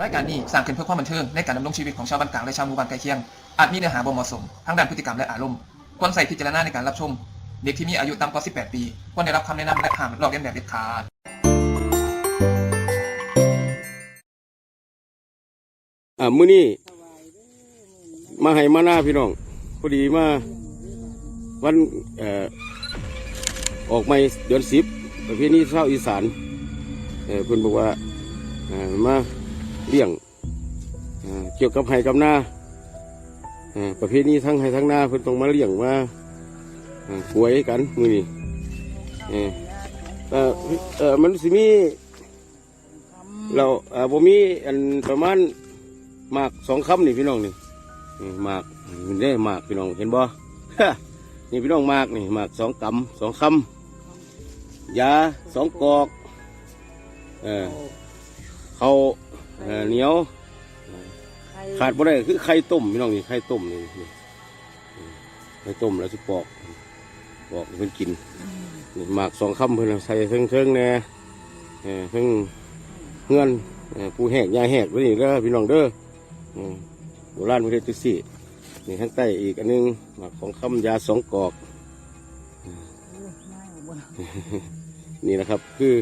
รายการนี้สร้างขึ้นเพื่อความบันเทิงในการดำรงชีวิตของชาวบ้านกลางและชาวหมู่บ้านใกล้เคียง อาจมีเนื้อหาบ่เหมาะสมทั้งด้านพฤติกรรมและอารมณ์ควรใส่พิจารณาในการรับชม เด็กที่มีอายุต่ำกว่า 18 ปีควรได้รับคำแนะนำและห้ามลอกเลียนแบบเด็ดขาดอ่ามื้อนี้มาให้มาหน้าพี่น้องพอดีมาวันเอ่อออกไม่เดือนสิบประเพณีชาวอีสาน เอ่อนบอกว่ามาเลี้ยงเกี่ยวกับไห้กับนาอ่อประเพณีทั้งไห้ทั้งนาเพิ่นต้องมาเลี้ยงมาหวยกันมือนี้เอ่อเอ่อเออมันสิมีเราเออบ่มีอันประมาณหมากสองคำนี่พี่น้องนี่นี่หมากมันได้หมากพี่น้องเห็นบ่นี่พี่น้องหมากนี่หมากสองกำสองคำยาสองกอก เออเขาวเอ่อเหนียว ขาดบ่ได้คือไข่ต้มพี่น้องนี่ไข่ต้มนี่นี่ไข่ต้มแล้วสิปอกปอกให้เพิ่นกินนี่หมากสองคำเพิ่นเอาใส่เทิงๆแหน่เออเทิงเงื่อนเอ่อผู้แหกยาแหกไว้นี่เด้อพี่น้องเด้ออืมโบราณประเทศตุสี่นี่ข้างใต้อีกอันหนึงหมักของคำยาสองกอกนี่นะครับคือ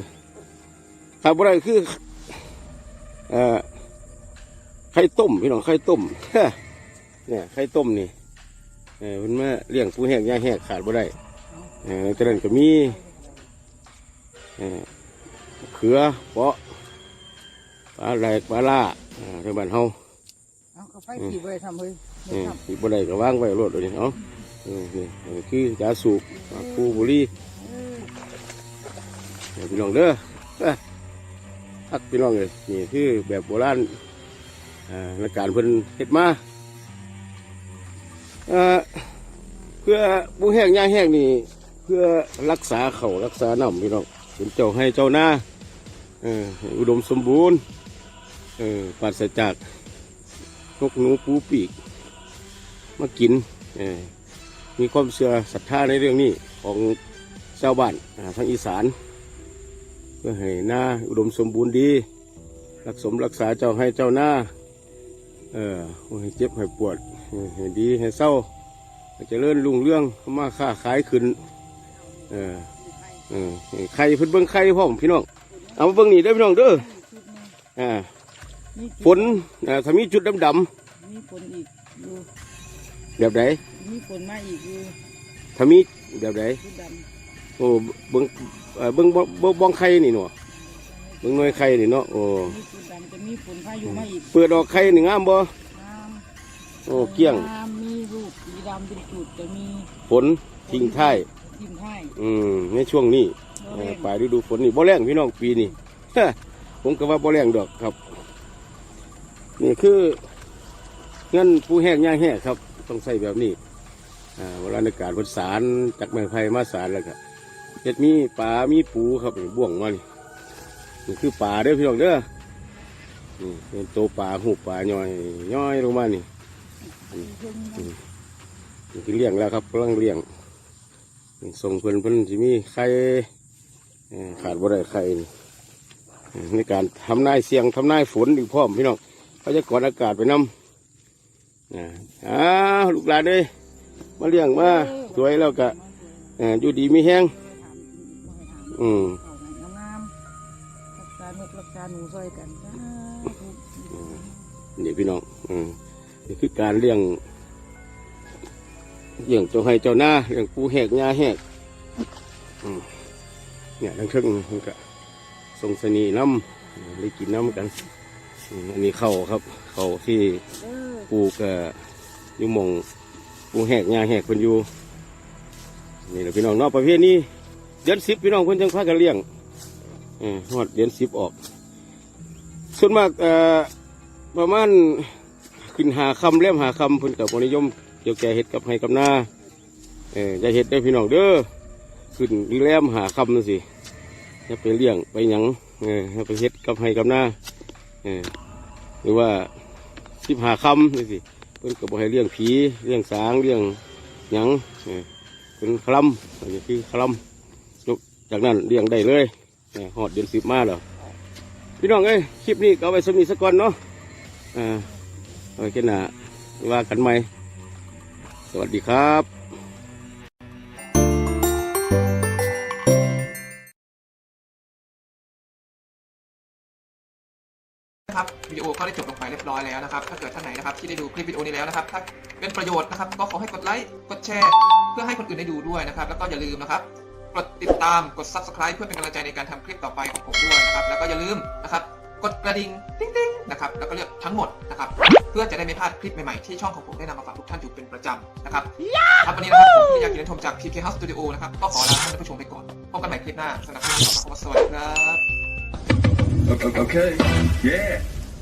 ขาดบ่ได้คือเอ่อไข่ต้มพี่น้องไข่ต้มเนี่ยไข่ต้มนี่เออมันมาเลี้ยงผู้แหกยาแหกขาดบ่ได้เออจากนั้นก็มีเอ่อเขือเปาะปลาแหลกปลาล่าอ่าทางบ้านเฮาเอาก็ไฟขี่ไปทำเฮ้ยเอออีกบ่ได้ก็วางไว้รถเลยเนาะเออนี่เออคือยาสูบคูบุหรีเดี๋ยวพี่น้องเด้อ เอ้อทักพี่น้องเลยนี่คือแบบโบราณอาในการเพิ่นเฮ็ดมาเอ่อเพื่อบุแห้งย่าแห้งนี่เพื่อรักษาเขารักษาน้ำพี่น้องเป็นเจ้าให้เจ้าหน้าอุดมสมบูรณ์ปราศจากนกหนูปูปีกมากินมีความเชื่อศรัทธาในเรื่องนี้ของชาวบ้านอ่าทางอีสาน พื่อให้หน้าอุดมสมบูรณ์ดี รักสมรักษาเจ้าให้เจ้าหน้าเออบ่ให้เจ็บให้ปวดเออให้ดีให้เศร้าให้เจริญรุ่งเรื่องเข้ามาค้าขายขึ้นเออเออให้ใครเพิ่นเบิ่งใครพ่อมพี่น้องเอามาเบิ่งนี่เด้อพี่น้องเด้ออ่ามีฝนอ่าถ้ามีจุดดำมีฝนอีกอยู่ๆแบบไหนมีฝนมาอีกอยู่ถ้ามีแบบไหนชุดด โอ้เบิ้งเอ่อเบิ้งบ่บ่บ้องไข่นี่เนาะเบิ้งหน่วยไข่นี่เนาะโอ้ำมีชุดดำจะมีฝนพายุมาอีกเปิดออกไข่นี่งามบ่น้โอ้ำเกลี้ยงน้ำมีรูปสีดำเป็นจุดจะมีฝนทิ้งท้ายทิมท้ายอืมในช่วงนี้โอเอ่เคอปลายฤดูฝนนี่บ่แรงพี่น้องปีนี้ ผมก็ว่าบ่แรงดอกครับ นี่คือเงินผู้แห้งย่างแห้งครับ ต้องใส่แบบนี้อ่าเวลาในการพนสารจากไม้ไผ่มาสารแล้วครับ เฮ็ดมีปลา มีปูครับบ่วงมานี่นี่คือปลาเด้อพี่น้องเด้อนี่เป็นตัวปลาหูปลาย่อยย่อยลงมานี่นี่คือเลี้ยงแล้วครับกำลังเลี้ยงนี่ส่งเพิ่นเพิ่อนสิมีไข่ขาดบ่ได้ไข่นี่ในการทำนายเสียงทำนายฝนอีกพร้อมพี่น้องเขาจะกอดอากาศไปนำอ่าอ้าลูกหลานเอ้ยมาเลี้ยงมาสวยแล้วก็อ่ออยู่ดีมีแห้ง อืมเอาให้งามๆรักษานกรักษาหนูซอยกันจ้าทุกนี่พี่น้องอืมนี่คือการเลี้ยงเลี้ยงเจ้าให้เจ้าหน้าเลี้ยงปูแหกยาแหกอืมเนี่ยทั้งทึ่งมันก็ทรงสนีน้ำได้กินน้ำกันอืมอันนี้เข้าวครับ เข้าวที่เออปลูกเอ่ออยู่หมองปูแหกยาแหกเพิ่นอยู่นี่แหละพี่น้องเนอกประเภทนี้ เดือนสิบพี่น้องเพิ่นจังพากันเลี้ยงออฮอดเดือนสิบออก ส่วนมากประมาณขึ้นหาคำเล่มหาคำเพิ่นกับบนิยมเกี่ยวแก่เห็ดกับให้กับหน้าเออจะเห็ดได้พี่น้องเด้อขึ้นแล่มหาคำนั่นสิจะไปเลี้ยงไปหยังเออไปเห็ดกับให้กับหน้าเออหรือว่าสิบหาคำนี่สิเพิ่นกับบ่ให้เลี้ยงผีเลี้ยงสางเลี้ยงหยังเออเป็นคลำอันนี้คือคลำ จากนั้นเลี้ยงได้เลยหอดเดือนสิบมาแล้วพี่น้องเอ้ยคลิปนี้ก็เอาไว้สมีสักก่อนเนาะอ่าเอาไว้แค่น้าว่ากันใหม่ สวัสดีครับนะครับวิดีโอก็ได้จบลงไปเรียบร้อยแล้วนะครับ ถ้าเกิดท่านไหนนะครับที่ได้ดูคลิปวิดีโอนี้แล้วนะครับถ้าเป็นประโยชน์นะครับ ก็ขอให้กดไลค์กดแชร์ เพื่อให้คนอื่นได้ดูด้วยนะครับ แล้วก็อย่าลืมนะครับ กดติดตามกด subscribe เพื่อเป็นกำลังใจในการทำคลิปต่อไปของผมด้วยนะครับ แล้วก็อย่าลืมนะครับ กดกระดิ่งติ๊งติ๊งนะครับ แล้วก็เลือกทั้งหมดนะครับ เพื่อจะได้ไม่พลาดคลิปใหม่ๆที่ช่องของผมได้นำมาฝากทุกท่านอยู่เป็นประจำนะครับครับวันนี้นะครับผมพิยากินชมจาก PK House Studio นะครับก็ขอลาท่านผู้ชมไปก่อนพบกันใหม่คลิปหน้าสำหรับคลิปนี้ขอขอบคุณสวัสดีครับ Okay. okay. Yeah.